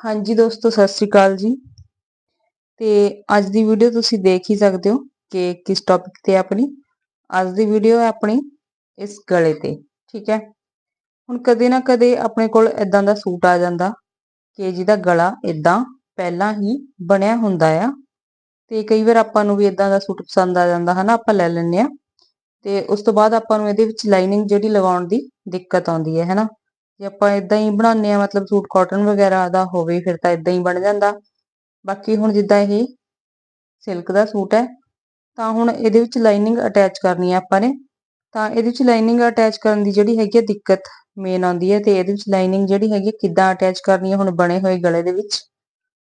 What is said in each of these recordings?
ਹਾਂਜੀ ਦੋਸਤੋ, ਸਤਿ ਸ੍ਰੀ ਅਕਾਲ ਜੀ। ਤੇ ਅੱਜ ਦੀ ਵੀਡੀਓ ਤੁਸੀਂ ਦੇਖ ਹੀ ਸਕਦੇ ਹੋ ਕਿ ਕਿਸ ਟੌਪਿਕ ਤੇ ਆਪਣੀ। ਅੱਜ ਦੀ ਵੀਡੀਓ ਹੈ ਆਪਣੀ ਇਸ ਗਲੇ ਤੇ, ਠੀਕ ਹੈ? ਹੁਣ ਕਦੇ ਨਾ ਕਦੇ ਆਪਣੇ ਕੋਲ ਇਦਾਂ ਦਾ ਸੂਟ ਆ ਜਾਂਦਾ ਕਿ ਜਿਹਦਾ ਗਲਾ ਇਦਾਂ ਪਹਿਲਾਂ ਹੀ ਬਣਿਆ ਹੁੰਦਾ ਆ। ਤੇ ਕਈ ਵਾਰ ਆਪਾਂ ਨੂੰ ਵੀ ਇਦਾਂ ਦਾ ਸੂਟ ਪਸੰਦ ਆ ਜਾਂਦਾ, ਹਨਾ? ਆਪਾਂ ਲੈ ਲੈਂਦੇ ਆ ਤੇ ਉਸ ਤੋਂ ਬਾਅਦ ਆਪਾਂ ਨੂੰ ਇਹਦੇ ਵਿੱਚ ਲਾਈਨਿੰਗ ਜਿਹੜੀ ਲਗਾਉਣ ਦੀ ਦਿੱਕਤ ਆਉਂਦੀ ਹੈ, ਹਨਾ? ਜੇ ਆਪਾਂ ਇਦਾਂ ਹੀ ਬਣਾਉਂਦੇ ਆ ਮਤਲਬ ਸੂਟ ਕਾਟਨ ਵਗੈਰਾ ਦਾ ਹੋਵੇ, ਫਿਰ ਤਾਂ ਇਦਾਂ ਹੀ ਬਣ ਜਾਂਦਾ। ਬਾਕੀ ਹੁਣ ਜਿੱਦਾਂ ਇਹ ਸਿਲਕ ਦਾ ਸੂਟ ਹੈ, ਤਾਂ ਹੁਣ ਇਹਦੇ ਵਿੱਚ ਲਾਈਨਿੰਗ ਅਟੈਚ ਕਰਨੀ ਹੈ ਆਪਾਂ ਨੇ। ਤਾਂ ਇਹਦੇ ਵਿੱਚ ਲਾਈਨਿੰਗ ਅਟੈਚ ਕਰਨ ਦੀ ਜਿਹੜੀ ਹੈਗੀ ਦਿੱਕਤ ਮੇਨ ਆਉਂਦੀ ਹੈ, ਤੇ ਇਹਦੇ ਵਿੱਚ ਲਾਈਨਿੰਗ ਜਿਹੜੀ ਹੈਗੀ ਕਿੱਦਾਂ ਅਟੈਚ ਕਰਨੀ ਹੈ, ਹੁਣ ਬਣੇ ਹੋਏ ਗਲੇ ਦੇ ਵਿੱਚ।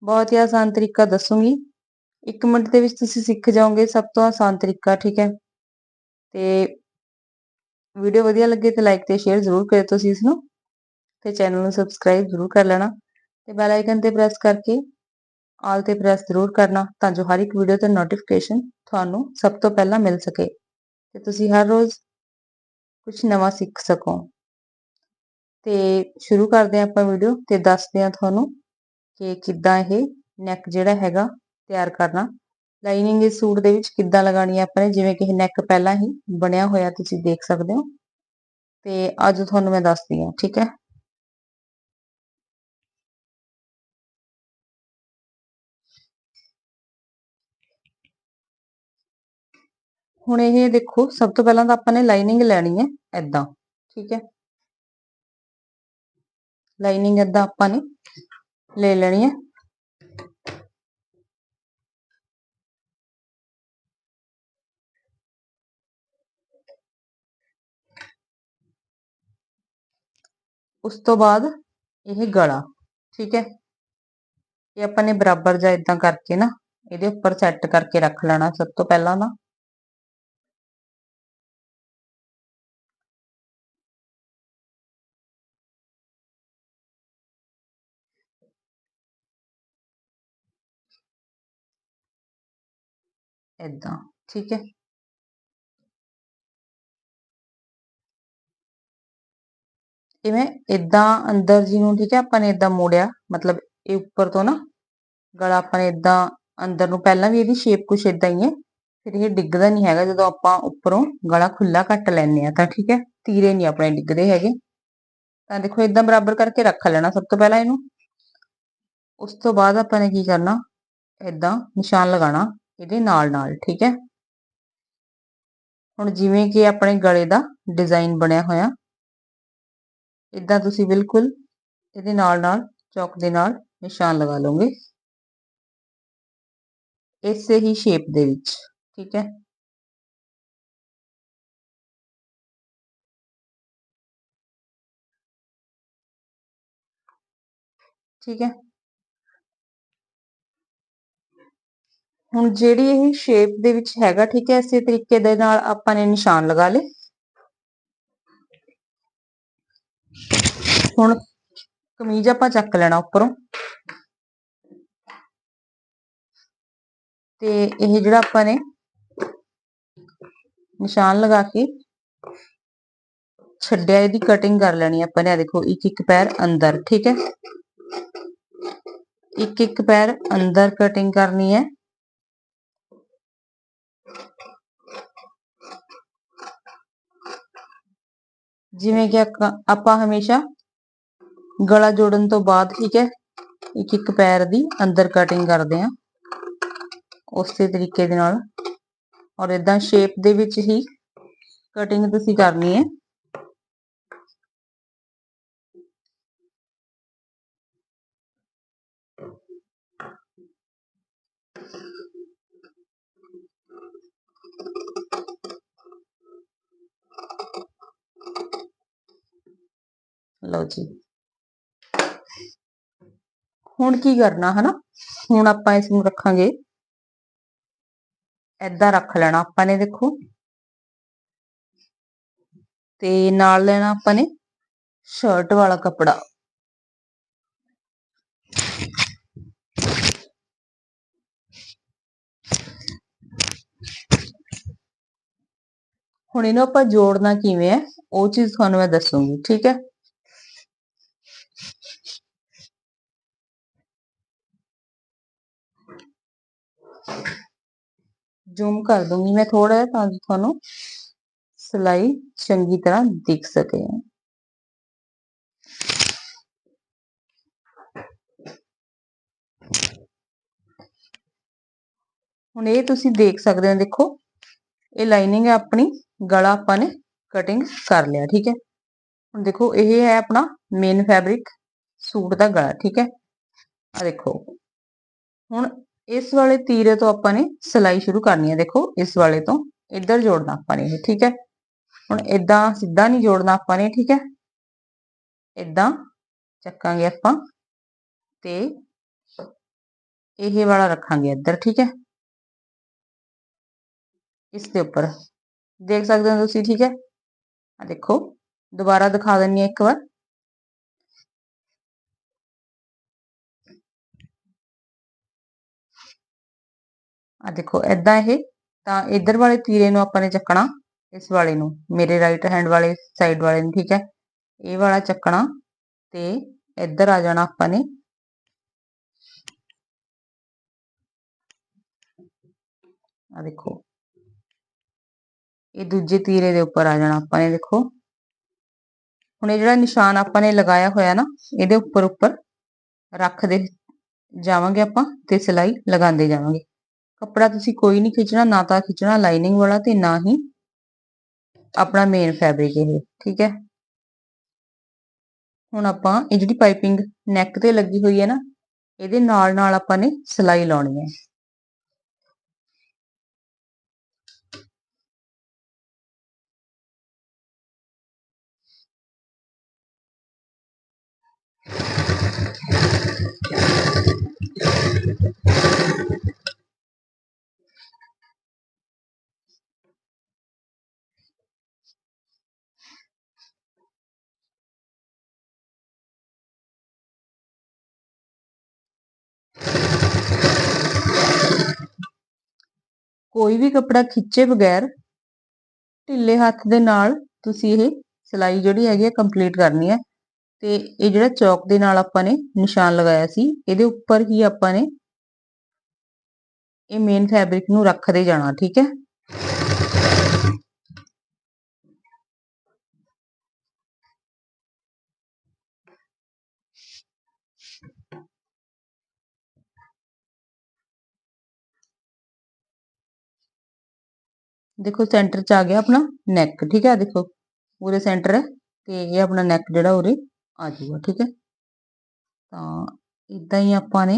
ਬਹੁਤ ਹੀ ਆਸਾਨ ਤਰੀਕਾ ਦੱਸੂਗੀ। 1 ਮਿੰਟ ਦੇ ਵਿੱਚ ਤੁਸੀਂ ਸਿੱਖ ਜਾਓਗੇ, ਸਭ ਤੋਂ ਆਸਾਨ ਤਰੀਕਾ, ਠੀਕ ਹੈ। ਤੇ ਵੀਡੀਓ ਵਧੀਆ ਲੱਗੇ ਤੇ ਲਾਈਕ ਤੇ ਸ਼ੇਅਰ ਜ਼ਰੂਰ ਕਰਿਓ ਤੁਸੀਂ ਇਸ ਨੂੰ। ਤੇ ਚੈਨਲ ਨੂੰ ਸਬਸਕ੍ਰਾਈਬ ਜ਼ਰੂਰ ਕਰ ਲੈਣਾ ਤੇ ਬੈਲ ਆਈਕਨ ਤੇ ਪ੍ਰੈਸ ਕਰਕੇ ਆਲ ਤੇ ਪ੍ਰੈਸ ਜ਼ਰੂਰ ਕਰਨਾ ਤਾਂ ਜੋ ਹਰ ਇੱਕ ਵੀਡੀਓ ਤੇ ਨੋਟੀਫਿਕੇਸ਼ਨ ਤੁਹਾਨੂੰ ਸਭ ਤੋਂ ਪਹਿਲਾਂ ਮਿਲ ਸਕੇ ਤੇ ਤੁਸੀਂ ਹਰ ਰੋਜ਼ ਕੁਝ ਨਵਾਂ ਸਿੱਖ ਸਕੋ। ਤੇ ਸ਼ੁਰੂ ਕਰਦੇ ਹਾਂ ਆਪਾਂ ਵੀਡੀਓ ਤੇ ਦੱਸਦੇ ਹਾਂ ਤੁਹਾਨੂੰ ਕਿ ਕਿੱਦਾਂ ਇਹ ਨੈਕ ਜਿਹੜਾ ਹੈਗਾ ਤਿਆਰ ਕਰਨਾ। ਲਾਈਨਿੰਗ ਇਸ ਸੂਟ ਦੇ ਵਿੱਚ ਕਿੱਦਾਂ ਲਗਾਣੀ ਹੈ ਆਪਾਂ ਨੇ? ਜਿਵੇਂ ਕਿ ਇਹ ਨੈਕ ਪਹਿਲਾਂ ਹੀ ਬਣਿਆ ਹੋਇਆ ਤੁਸੀਂ ਦੇਖ ਸਕਦੇ ਹੋ। ਤੇ ਅੱਜ ਤੁਹਾਨੂੰ ਮੈਂ ਦੱਸਦੀ ਹਾਂ, ਠੀਕ ਹੈ? ਹੁਣ ਇਹ ਦੇਖੋ, ਸਭ ਤੋਂ ਪਹਿਲਾਂ ਤਾਂ ਆਪਾਂ ਨੇ ਲਾਈਨਿੰਗ ਲੈਣੀ ਹੈ ਐਦਾਂ ਠੀਕ ਹੈ। ਲਾਈਨਿੰਗ ਐਦਾਂ ਆਪਾਂ ਨੇ ਲੈ ਲੈਣੀ ਹੈ। ਉਸ ਤੋਂ ਬਾਅਦ ਇਹ ਗਲਾ, ਠੀਕ ਹੈ। ਇਹ ਆਪਾਂ ਨੇ ਬਰਾਬਰ ਜਾਂ ਇਦਾਂ ਕਰਕੇ ਨਾ, ਇਹਦੇ ਉੱਪਰ ਸੈੱਟ ਕਰਕੇ ਰੱਖ ਲੈਣਾ ਸਭ ਤੋਂ ਪਹਿਲਾਂ ਨਾ ਇਦਾਂ ਠੀਕ ਹੈ। ਇਵੇਂ ਇਦਾਂ ਅੰਦਰ ਜੀ ਨੂੰ ਠੀਕ ਹੈ, ਆਪਾਂ ਨੇ ਇਦਾਂ ਮੋੜਿਆ, ਮਤਲਬ ਇਹ ਉੱਪਰ ਤੋਂ ਨਾ, ਗਲਾ ਆਪਾਂ ਨੇ ਇਦਾਂ ਅੰਦਰ ਨੂੰ, ਪਹਿਲਾਂ ਵੀ ਇਹਦੀ ਸ਼ੇਪ ਕੁਛ ਇਦਾਂ ਹੀ ਹੈ, ਫਿਰ ਇਹ ਡਿੱਗਦਾ ਨਹੀਂ ਹੈਗਾ, ਜਦੋਂ ਆਪਾਂ ਉੱਪਰੋਂ ਗਲਾ ਖੁੱਲਾ ਕੱਟ ਲੈਂਦੇ ਆ ਤਾਂ, ਠੀਕ ਹੈ, ਤੀਰੇ ਨਹੀਂ ਆਪਣੇ ਡਿੱਗਦੇ ਹੈਗੇ। ਤਾਂ ਦੇਖੋ ਇਦਾਂ ਬਰਾਬਰ ਕਰਕੇ ਰੱਖ ਲੈਣਾ ਸਭ ਤੋਂ ਪਹਿਲਾਂ ਇਹਨੂੰ। ਉਸ ਤੋਂ ਬਾਅਦ ਆਪਾਂ ਨੇ ਕੀ ਕਰਨਾ ਇਦਾਂ ਨਿਸ਼ਾਨ ਲਗਾਉਣਾ। ਇਹਦੇ ਨਾਲ ਨਾਲ, ਠੀਕ ਹੈ? ਹੁਣ ਜਿਵੇਂ ਕਿ ਆਪਣੇ ਗਲੇ ਦਾ ਡਿਜ਼ਾਈਨ ਬਣਿਆ ਹੋਇਆ ਇਦਾਂ ਤੁਸੀਂ ਬਿਲਕੁਲ ਇਹਦੇ ਨਾਲ ਨਾਲ ਚੌਕ ਦੇ ਨਾਲ ਨਿਸ਼ਾਨ ਲਗਾ ਲਓਗੇ। ਇਸੇ ਹੀ ਸ਼ੇਪ ਦੇ ਵਿੱਚ, ਠੀਕ ਹੈ? ਠੀਕ ਹੈ? ਹੁਣ ਜਿਹੜੀ ਇਹ ਸ਼ੇਪ ਦੇ ਵਿੱਚ ਹੈਗਾ, ਠੀਕ ਹੈ, ਇਸੇ ਤਰੀਕੇ ਦੇ ਨਾਲ ਆਪਾਂ ਨੇ ਨਿਸ਼ਾਨ ਲਗਾ ਲੇ ਹੁਣ ਕਮੀਜ਼ ਆਪਾਂ ਚੱਕ ਲੈਣਾ ਉੱਪਰੋਂ। ਤੇ ਇਹ ਜਿਹੜਾ ਆਪਾਂ ਨੇ ਨਿਸ਼ਾਨ ਲਗਾ ਕੇ ਛੱਡਿਆ, ਇਹਦੀ ਕਟਿੰਗ ਕਰ ਲੈਣੀ ਆਪਾਂ ਨੇ। ਆ ਦੇਖੋ ਇੱਕ ਇੱਕ ਪੈਰ ਅੰਦਰ, ਠੀਕ ਹੈ? ਇੱਕ ਇੱਕ ਪੈਰ ਅੰਦਰ ਕਟਿੰਗ ਕਰਨੀ ਹੈ। ਜਿਵੇਂ ਕਿ ਆਪਾਂ ਹਮੇਸ਼ਾ ਗਲਾ ਜੋੜਨ ਤੋਂ ਬਾਅਦ ਠੀਕ ਹੈ, ਇੱਕ ਇੱਕ ਪੈਰ ਦੀ ਅੰਦਰ ਕਟਿੰਗ ਕਰਦੇ ਆ ਉਸੇ ਤਰੀਕੇ ਦੇ ਨਾਲ ਔਰ ਇਦਾਂ ਸ਼ੇਪ ਦੇ ਵਿੱਚ ਹੀ ਕਟਿੰਗ ਤੁਸੀਂ ਕਰਨੀ ਹੈ। ਲਓ ਜੀ। ਹੁਣ ਕੀ ਕਰਨਾ, ਹਨਾ? ਹੁਣ ਆਪਾਂ ਇਸ ਨੂੰ ਰੱਖਾਂਗੇ। ਐਦਾਂ ਰੱਖ ਲੈਣਾ ਆਪਾਂ ਨੇ, ਦੇਖੋ। ਤੇ ਨਾਲ ਲੈਣਾ ਆਪਾਂ ਨੇ ਸ਼ਰਟ ਵਾਲਾ ਕੱਪੜਾ। ਹੁਣ ਇਹਨੂੰ ਆਪਾਂ ਜੋੜਨਾ ਕਿਵੇਂ ਹੈ, ਉਹ ਚੀਜ਼ ਤੁਹਾਨੂੰ ਮੈਂ ਦੱਸੂਗੀ, ਠੀਕ ਹੈ? ਜ਼ੂਮ ਕਰ ਦੂੰਗੀ ਮੈਂ ਥੋੜਾ ਜਿਹਾ ਤਾਂ ਜੋ ਤੁਹਾਨੂੰ ਸਿਲਾਈ ਚੰਗੀ ਤਰ੍ਹਾਂ ਦਿਖ ਸਕੇ। ਹੁਣ ਇਹ ਤੁਸੀਂ ਦੇਖ ਸਕਦੇ ਹੋ, ਦੇਖੋ, ਇਹ ਲਾਈਨਿੰਗ ਹੈ ਆਪਣੀ, ਗਲਾ ਆਪਾਂ ਨੇ ਕਟਿੰਗ ਕਰ ਲਿਆ, ਠੀਕ ਹੈ। ਹੁਣ ਦੇਖੋ, ਇਹ ਹੈ ਆਪਣਾ ਮੇਨ ਫੈਬਰਿਕ ਸੂਟ ਦਾ ਗਲਾ, ਠੀਕ ਹੈ। ਆ ਦੇਖੋ, ਹੁਣ ਇਸ ਵਾਲੇ ਤੀਰੇ ਤੋਂ ਆਪਾਂ ਨੇ ਸਿਲਾਈ ਸ਼ੁਰੂ ਕਰਨੀ ਹੈ, ਦੇਖੋ ਇਸ ਵਾਲੇ ਤੋਂ ਇੱਧਰ ਜੋੜਨਾ ਆਪਾਂ ਨੇ ਠੀਕ ਹੈ? ਹੁਣ ਇਦਾਂ ਸਿੱਧਾ ਨਹੀਂ ਜੋੜਨਾ ਆਪਾਂ ਨੇ, ਠੀਕ ਹੈ? ਇਦਾਂ ਚੱਕਾਂਗੇ ਆਪਾਂ ਤੇ ਇਹ ਵਾਲਾ ਰੱਖਾਂਗੇ ਇੱਧਰ, ਠੀਕ ਹੈ? ਇਸ ਦੇ ਉੱਪਰ। ਦੇਖ ਸਕਦੇ ਹੋ ਤੁਸੀਂ, ਠੀਕ ਹੈ? ਆ ਦੇਖੋ, ਦੁਬਾਰਾ ਦਿਖਾ ਦਿੰਨੀ ਆ ਇੱਕ ਵਾਰ। ਆ ਦੇਖੋ ਐਦਾਂ ਇਹ, ਤਾਂ ਇਧਰ ਵਾਲੇ ਤੀਰੇ ਨੂੰ ਆਪਾਂ ਨੇ ਚੱਕਣਾ, ਇਸ ਵਾਲੇ ਨੂੰ, ਮੇਰੇ ਰਾਈਟ ਹੈਂਡ ਵਾਲੇ ਸਾਈਡ ਵਾਲੇ ਨੂੰ, ਠੀਕ ਹੈ? ਇਹ ਵਾਲਾ ਚੱਕਣਾ ਤੇ ਇੱਧਰ ਆ ਜਾਣਾ ਆਪਾਂ ਨੇ। ਆ ਦੇਖੋ, ਇਹ ਦੂਜੇ ਤੀਰੇ ਦੇ ਉੱਪਰ ਆ ਜਾਣਾ ਆਪਾਂ ਨੇ, ਦੇਖੋ। ਹੁਣ ਇਹ ਜਿਹੜਾ ਨਿਸ਼ਾਨ ਆਪਾਂ ਨੇ ਲਗਾਇਆ ਹੋਇਆ ਨਾ, ਇਹਦੇ ਉੱਪਰ ਉੱਪਰ ਰੱਖਦੇ ਜਾਵਾਂਗੇ ਆਪਾਂ ਤੇ ਸਿਲਾਈ ਲਗਾਉਂਦੇ ਜਾਵਾਂਗੇ। ਕੱਪੜਾ ਤੁਸੀਂ ਕੋਈ ਨਹੀਂ ਖਿੱਚਣਾ, ਨਾ ਤਾਂ ਖਿੱਚਣਾ ਲਾਈਨਿੰਗ ਵਾਲਾ ਤੇ ਨਾ ਹੀ ਆਪਣਾ ਮੇਨ ਫੈਬਰਿਕ ਇਹ, ਠੀਕ ਹੈ? ਹੁਣ ਆਪਾਂ ਇਹ ਜਿਹੜੀ ਪਾਈਪਿੰਗ ਨੈਕ ਤੇ ਲੱਗੀ ਹੋਈ ਹੈ ਨਾ, ਇਹਦੇ ਨਾਲ ਨਾਲ ਆਪਾਂ ਨੇ ਸਿਲਾਈ ਲਾਉਣੀ ਹੈ। ਕੋਈ ਵੀ ਕੱਪੜਾ ਖਿੱਚੇ ਬਗੈਰ ਢਿੱਲੇ ਹੱਥ ਦੇ ਨਾਲ ਤੁਸੀਂ ਇਹ ਸਿਲਾਈ ਜਿਹੜੀ ਹੈਗੀ ਹੈ ਕੰਪਲੀਟ ਕਰਨੀ ਹੈ। ਤੇ ਇਹ ਜਿਹੜਾ ਚੌਕ ਦੇ ਨਾਲ ਆਪਾਂ ਨੇ ਨਿਸ਼ਾਨ ਲਗਾਇਆ ਸੀ, ਇਹਦੇ ਉੱਪਰ ਹੀ ਆਪਾਂ ਨੇ ਇਹ ਮੇਨ ਫੈਬਰਿਕ ਨੂੰ ਰੱਖਦੇ ਜਾਣਾ, ਠੀਕ ਹੈ। ਦੇਖੋ ਸੈਂਟਰ 'ਚ ਆ ਗਿਆ ਆਪਣਾ ਨੈਕ ਠੀਕ ਹੈ ਦੇਖੋ, ਪੂਰੇ ਸੈਂਟਰ ਹੈ ਤੇ ਇਹ ਆਪਣਾ ਨੈਕ ਜਿਹੜਾ ਉਰੇ ਆ ਜਾਊਗਾ, ਠੀਕ ਹੈ। ਤਾਂ ਇਦਾਂ ਹੀ ਆਪਾਂ ਨੇ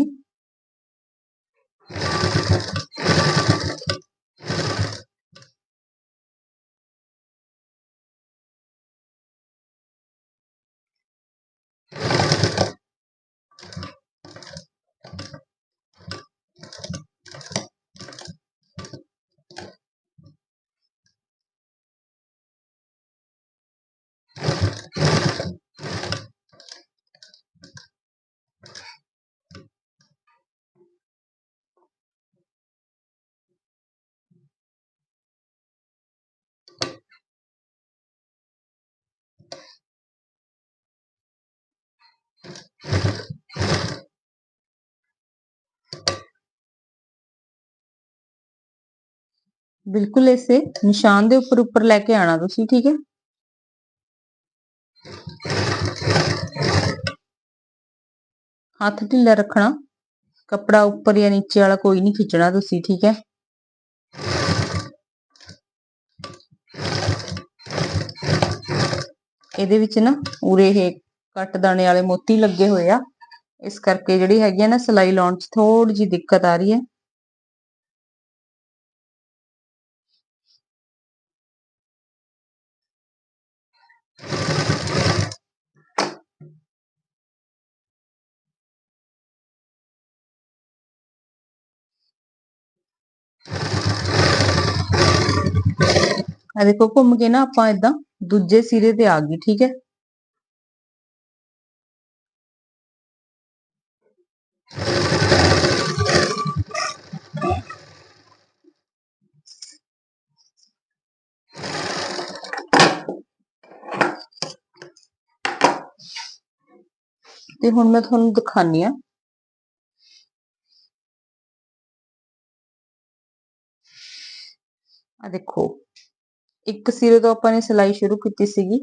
ਬਿਲਕੁਲ ਇਸੇ ਨਿਸ਼ਾਨ ਦੇ ਉੱਪਰ ਉੱਪਰ ਲੈ ਕੇ ਆਣਾ ਤੁਸੀਂ, ਠੀਕ ਹੈ? ਹੱਥ ਢਿੱਲਾ ਰੱਖਣਾ, ਕੱਪੜਾ ਉੱਪਰ ਜਾਂ ਨੀਚੇ ਵਾਲਾ ਕੋਈ ਨਹੀਂ ਖਿੱਚਣਾ ਤੁਸੀਂ, ਠੀਕ ਹੈ? ਇਹਦੇ ਵਿੱਚ ਨਾ ਉਰੇ ਇਹ ਕੱਟ ਦਾਣੇ ਵਾਲੇ ਮੋਤੀ ਲੱਗੇ ਹੋਏ ਆ। ਇਸ ਕਰਕੇ ਜਿਹੜੀ ਹੈਗੀ ਆ ਨਾ ਸਲਾਈ ਲਾਉਣ 'ਚ ਥੋੜੀ ਜੀ ਦਿੱਕਤ ਆ ਰਹੀ ਹੈ। ਆ ਦੇਖੋ ਘੁੰਮ ਕੇ ਨਾ ਆਪਾਂ ਇਦਾਂ ਦੂਜੇ ਸਿਰੇ ਤੇ ਆ ਗਈ ਠੀਕ ਹੈ? ਤੇ ਹੁਣ ਮੈਂ ਤੁਹਾਨੂੰ ਦਿਖਾਨੀ ਆ। ਆ ਦੇਖੋ ਇੱਕ ਸਿਰੇ ਤੋਂ ਆਪਾਂ ਨੇ ਸਿਲਾਈ ਸ਼ੁਰੂ ਕੀਤੀ ਸੀਗੀ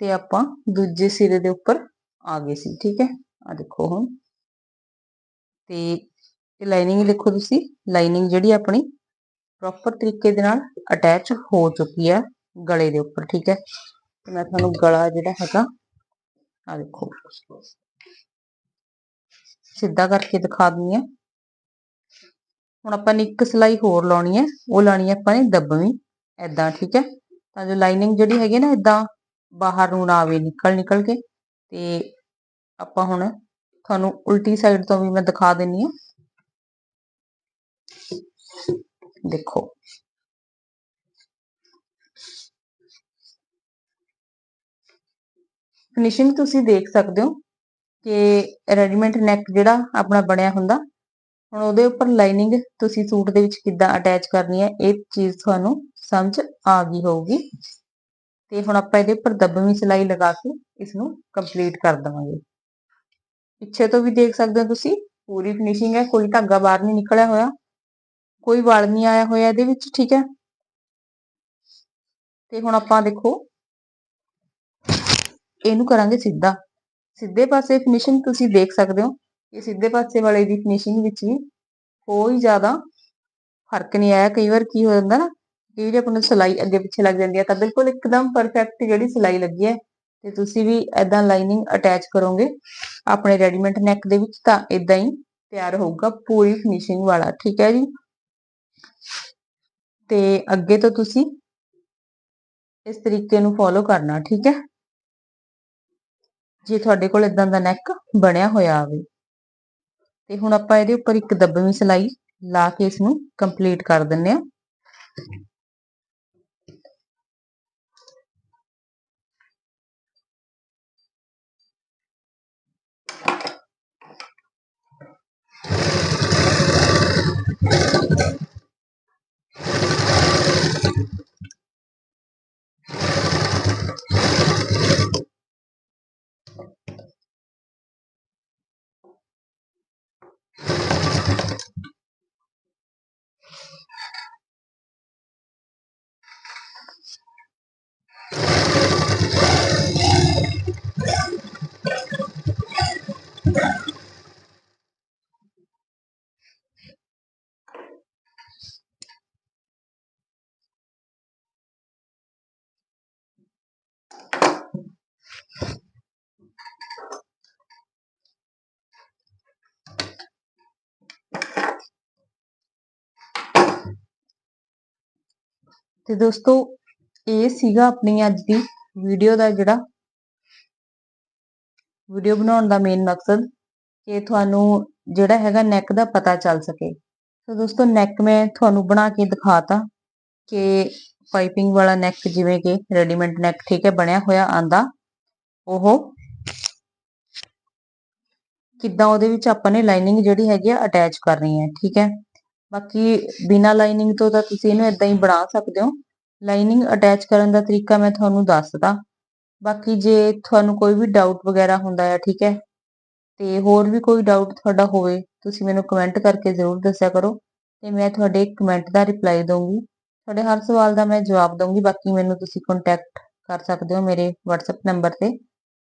ਤੇ ਆਪਾਂ ਦੂਜੇ ਸਿਰੇ ਦੇ ਉੱਪਰ ਆ ਗਏ ਸੀ, ਠੀਕ ਹੈ? ਆ ਦੇਖੋ ਹੁਣ। ਤੇ ਇਹ ਲਾਈਨਿੰਗ ਲਿਖੋ ਤੁਸੀਂ ਲਾਈਨਿੰਗ ਜਿਹੜੀ ਆਪਣੀ ਪ੍ਰੋਪਰ ਤਰੀਕੇ ਦੇ ਨਾਲ ਅਟੈਚ ਹੋ ਚੁੱਕੀ ਹੈ ਗਲੇ ਦੇ ਉੱਪਰ, ਠੀਕ ਹੈ? ਤੇ ਮੈਂ ਤੁਹਾਨੂੰ ਗਲਾ ਜਿਹੜਾ ਹੈਗਾ ਆ ਦੇਖੋ। ਸਿੱਧਾ ਕਰਕੇ ਦਿਖਾ ਦਿੰਦੀ ਆ ਹੁਣ ਆਪਾਂ ਨੇ ਇੱਕ ਸਲਾਈ ਹੋਰ ਲਾਉਣੀ ਹੈ, ਉਹ ਲਾਣੀ ਹੈ ਆਪਾਂ ਨੇ ਦੱਬਵੀਂ। ਐਦਾਂ ਠੀਕ ਹੈ? ਤਾਂ ਜੋ ਲਾਈਨਿੰਗ ਜਿਹੜੀ ਹੈਗੀ ਨਾ ਐਦਾਂ ਬਾਹਰ ਨੂੰ ਨਾ ਆਵੇ, ਨਿਕਲ ਨਿਕਲ ਕੇ। ਤੇ ਆਪਾਂ ਹੁਣ ਤੁਹਾਨੂੰ ਉਲਟੀ ਸਾਈਡ ਤੋਂ ਵੀ ਮੈਂ ਦਿਖਾ ਦਿੰਨੀ ਆ। ਦੇਖੋ। ਫਿਨਿਸ਼ਿੰਗ ਤੁਸੀਂ ਦੇਖ ਸਕਦੇ ਹੋ ਕਿ ਰੈਡੀਮੇਡ ਨੈਕ ਜਿਹੜਾ ਆਪਣਾ ਬਣਿਆ ਹੁੰਦਾ, ਹੁਣ ਉਹਦੇ ਉੱਪਰ ਲਾਈਨਿੰਗ ਤੁਸੀਂ ਸੂਟ ਦੇ ਵਿੱਚ ਕਿੱਦਾਂ ਅਟੈਚ ਕਰਨੀ ਹੈ, ਇਹ ਚੀਜ਼ ਤੁਹਾਨੂੰ ਸਮਝ ਆ ਗਈ ਹੋਊਗੀ। ਤੇ ਹੁਣ ਆਪਾਂ ਇਹਦੇ ਉੱਪਰ ਦਬਵੀਂ ਸਿਲਾਈ ਲਗਾ ਕੇ ਇਸ ਨੂੰ ਕੰਪਲੀਟ ਕਰ ਦਵਾਂਗੇ। ਪਿੱਛੇ ਤੋਂ ਵੀ ਦੇਖ ਸਕਦੇ ਹੋ ਤੁਸੀਂ, ਪੂਰੀ ਫਿਨਿਸ਼ਿੰਗ ਹੈ, ਕੋਈ ਧਾਗਾ ਬਾਹਰ ਨਹੀਂ ਨਿਕਲਿਆ ਹੋਇਆ। ਕੋਈ ਵਲ ਨਹੀਂ ਆਇਆ ਹੋਇਆ ਇਹਦੇ ਵਿੱਚ, ਠੀਕ ਹੈ। ਤੇ ਹੁਣ ਆਪਾਂ ਦੇਖੋ, ਇਹਨੂੰ ਕਰਾਂਗੇ ਸਿੱਧਾ। ਸਿੱਧੇ ਪਾਸੇ ਫਿਨਿਸ਼ਿੰਗ ਤੁਸੀਂ ਦੇਖ ਸਕਦੇ ਹੋ। ਇਹ ਸਿੱਧੇ ਪਾਸੇ ਵਾਲੇ ਦੀ ਫਿਨਿਸ਼ਿੰਗ ਵਿੱਚ ਵੀ ਕੋਈ ਜ਼ਿਆਦਾ ਫ਼ਰਕ ਨਹੀਂ ਆਇਆ। ਕਈ ਵਾਰ ਕੀ ਹੋ ਜਾਂਦਾ ਨਾ ਕਿ ਜਿਹੜੀ ਨੂੰ ਸਿਲਾਈ ਅੱਗੇ ਪਿੱਛੇ ਲੱਗ ਜਾਂਦੀ ਹੈ, ਤਾਂ ਬਿਲਕੁਲ ਇੱਕਦਮ ਪਰਫੈਕਟ ਜਿਹੜੀ ਸਿਲਾਈ ਲੱਗੀ ਹੈ, ਤੇ ਤੁਸੀਂ ਵੀ ਐਦਾਂ ਲਾਈਨਿੰਗ ਅਟੈਚ ਕਰੋਗੇ, ਆਪਣੇ ਰੈਡੀਮੇਡ ਨੈਕ ਦੇ ਵਿੱਚ ਤਾਂ ਇਦਾਂ ਹੀ ਤਿਆਰ ਹੋਊਗਾ ਪੂਰੀ ਫਿਨਿਸ਼ਿੰਗ ਵਾਲਾ, ਠੀਕ ਹੈ ਜੀ? ਤੇ ਅੱਗੇ ਤੋਂ ਤੁਸੀਂ ਇਸ ਤਰੀਕੇ ਨੂੰ ਫੋਲੋ ਕਰਨਾ, ਠੀਕ ਹੈ? ਜੇ ਤੁਹਾਡੇ ਕੋਲ ਇਦਾਂ ਦਾ ਨੈਕ ਬਣਿਆ ਹੋਇਆ ਆਵੇ, ਤੇ ਹੁਣ ਆਪਾਂ ਇਹਦੇ ਉੱਪਰ ਇੱਕ ਦੱਬਵੀਂ ਸਿਲਾਈ ਲਾ ਕੇ ਇਸ ਨੂੰ ਕੰਪਲੀਟ ਕਰ ਦਿੰਨੇ ਆ ਤੇ ਦੋਸਤੋ, ਇਹ ਸੀਗਾ ਆਪਣੀ ਅੱਜ ਦੀ ਵੀਡੀਓ ਦਾ ਜਿਹੜਾ ਵੀਡੀਓ ਬਣਾਉਣ ਦਾ ਮੇਨ ਮਕਸਦ ਕਿ ਤੁਹਾਨੂੰ ਜਿਹੜਾ ਹੈਗਾ ਨੈਕ ਦਾ ਪਤਾ ਚੱਲ ਸਕੇ। ਸੋ ਦੋਸਤੋ ਨੈਕ ਮੈਂ ਤੁਹਾਨੂੰ ਬਣਾ ਕੇ ਦਿਖਾਤਾ ਕਿ ਪਾਈਪਿੰਗ ਵਾਲਾ ਨੈਕ ਜਿਵੇਂ ਕਿ ਰੈਡੀਮੇਡ ਨੈਕ ਠੀਕ ਹੈ, ਬਣਿਆ ਹੋਇਆ ਆਂਦਾ। ਉਹ ਕਿੱਦਾਂ ਉਹਦੇ ਵਿੱਚ ਆਪਾਂ ਨੇ ਲਾਈਨਿੰਗ ਜਿਹੜੀ ਹੈਗੀ ਆ ਅਟੈਚ ਕਰਨੀ ਹੈ, ਠੀਕ ਹੈ? ਬਾਕੀ ਬਿਨਾ ਲਾਈਨਿੰਗ ਤੋਂ ਤਾਂ ਤੁਸੀਂ ਇਹਨੂੰ ਇਦਾਂ ਹੀ ਬਣਾ ਸਕਦੇ ਹੋ। ਲਾਈਨਿੰਗ ਅਟੈਚ ਕਰਨ ਦਾ ਤਰੀਕਾ ਮੈਂ ਤੁਹਾਨੂੰ ਦੱਸਦਾ। ਬਾਕੀ ਜੇ ਤੁਹਾਨੂੰ ਕੋਈ ਵੀ ਡਾਊਟ ਵਗੈਰਾ ਹੁੰਦਾ ਹੈ ਠੀਕ ਹੈ? ਤੇ ਹੋਰ ਵੀ ਕੋਈ ਡਾਊਟ ਤੁਹਾਡਾ ਹੋਵੇ, ਤੁਸੀਂ ਮੈਨੂੰ ਕਮੈਂਟ ਕਰਕੇ ਜ਼ਰੂਰ ਦੱਸਿਆ ਕਰੋ ਤੇ ਮੈਂ ਤੁਹਾਡੇ ਕਮੈਂਟ ਦਾ ਰਿਪਲਾਈ ਦਊਂਗੀ। ਤੁਹਾਡੇ ਹਰ ਸਵਾਲ ਦਾ ਮੈਂ ਜਵਾਬ ਦਊਂਗੀ, ਬਾਕੀ ਮੈਨੂੰ ਤੁਸੀਂ ਕੰਟੈਕਟ ਕਰ ਸਕਦੇ ਹੋ ਮੇਰੇ WhatsApp ਨੰਬਰ ਤੇ।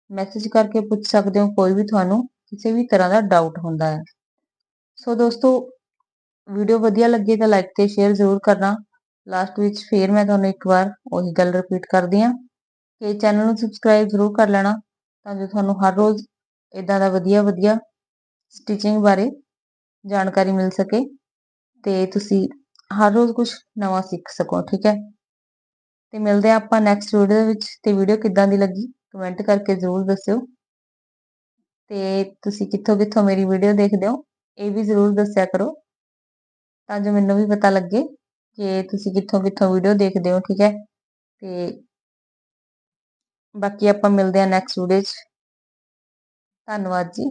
ਮੈਸੇਜ ਕਰਕੇ ਪੁੱਛ ਸਕਦੇ ਹੋ, ਕੋਈ ਵੀ ਤੁਹਾਨੂੰ ਕਿਸੇ ਵੀ ਤਰ੍ਹਾਂ ਦਾ ਡਾਊਟ ਹੁੰਦਾ ਹੈ ਸੋ ਦੋਸਤੋ ਵੀਡੀਓ ਵਧੀਆ ਲੱਗੇ ਤਾਂ ਲਾਈਕ ਤੇ ਸ਼ੇਅਰ ਜ਼ਰੂਰ ਕਰਨਾ। ਲਾਸਟ ਵਿੱਚ ਫੇਰ ਮੈਂ ਤੁਹਾਨੂੰ ਇੱਕ ਵਾਰ ਉਹੀ ਗੱਲ ਰਿਪੀਟ ਕਰਦੀ ਆ ਕਿ ਚੈਨਲ ਨੂੰ ਸਬਸਕ੍ਰਾਈਬ ਜ਼ਰੂਰ ਕਰ ਲੈਣਾ ਤਾਂ ਜੋ ਤੁਹਾਨੂੰ ਹਰ ਰੋਜ਼ ਇਦਾਂ ਦਾ ਵਧੀਆ ਵਧੀਆ ਸਟਿਚਿੰਗ ਬਾਰੇ ਜਾਣਕਾਰੀ ਮਿਲ ਸਕੇ ਤੇ ਤੁਸੀਂ ਹਰ ਰੋਜ਼ ਕੁਝ ਨਵਾਂ ਸਿੱਖ ਸਕੋ, ਠੀਕ ਹੈ? ਤੇ ਮਿਲਦੇ ਆ ਆਪਾਂ ਨੈਕਸਟ ਵੀਡੀਓ ਦੇ ਵਿੱਚ। ਤੇ ਵੀਡੀਓ ਕਿੱਦਾਂ ਦੀ ਲੱਗੀ ਕਮੈਂਟ ਕਰਕੇ ਜ਼ਰੂਰ ਦੱਸਿਓ। ਤੇ ਤੁਸੀਂ ਕਿੱਥੋਂ ਕਿੱਥੋਂ ਮੇਰੀ ਵੀਡੀਓ ਦੇਖਦੇ ਹੋ ਇਹ ਵੀ ਜ਼ਰੂਰ ਦੱਸਿਆ ਕਰੋ। ਤਾਂ ਜੋ ਮੈਨੂੰ ਵੀ ਪਤਾ ਲੱਗੇ ਕਿ ਤੁਸੀਂ ਕਿੱਥੋਂ ਕਿੱਥੋਂ ਵੀਡੀਓ ਦੇਖਦੇ ਹੋ, ਠੀਕ ਹੈ? ਤੇ ਬਾਕੀ ਆਪਾਂ ਮਿਲਦੇ ਹਾਂ ਨੈਕਸਟ ਵੀਡੀਓ 'ਚ। ਧੰਨਵਾਦ ਜੀ।